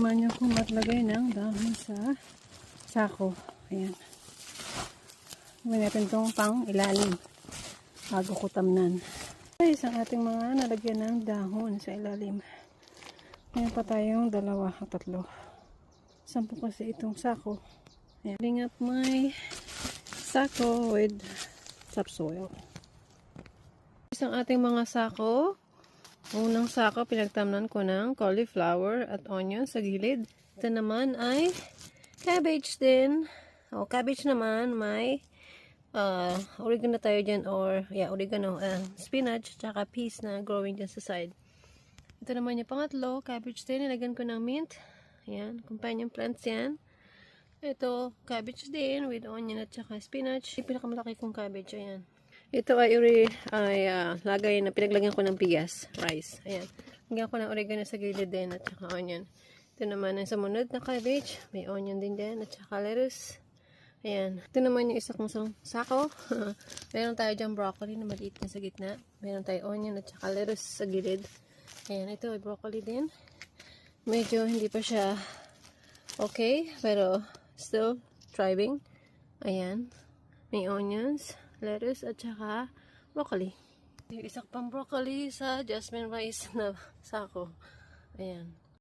Manyo ko matlagay ng dahon sa sako. Ayan. Gawin natin itong pang ilalim. Bago ko tamnan. Guys, ang ating mga nalagyan ng dahon sa ilalim. Ngayon pa tayong dalawa o tatlo. Sampu kasi itong sako. Ayan. Lingat may sako with topsoil. Isang ating mga sako. Unang sako, pinagtamnan ko ng cauliflower at onion sa gilid. Ito naman ay cabbage din. O, cabbage naman, may uh, oregano tayo dyan or, yeah, oregano, uh, spinach, tsaka peas na growing dyan sa side. Ito naman yung pangatlo, cabbage din. Nilagyan ko ng mint. Ayan, companion plants yan. Ito, cabbage din with onion at saka spinach. Yung pinakamalaki kong cabbage, ayan. Ito ay, ay ah, lagay na pinaglagyan ko ng bigas, rice. Ayan. Lagyan ko ng oregano sa gilid din at saka onion. Ito naman ang sumunod na cabbage. May onion din din at saka lettuce. Ayan. Ito naman yung isa kong sako. Meron tayo dyan broccoli na maliit na sa gitna. Meron tayo onion at saka lettuce sa gilid. Ayan. Ito ay broccoli din. Medyo hindi pa siya okay. Pero still thriving. Ayan. May onions, lettuce, at saka broccoli. Yung isa pang broccoli sa jasmine rice na sako. Ayan.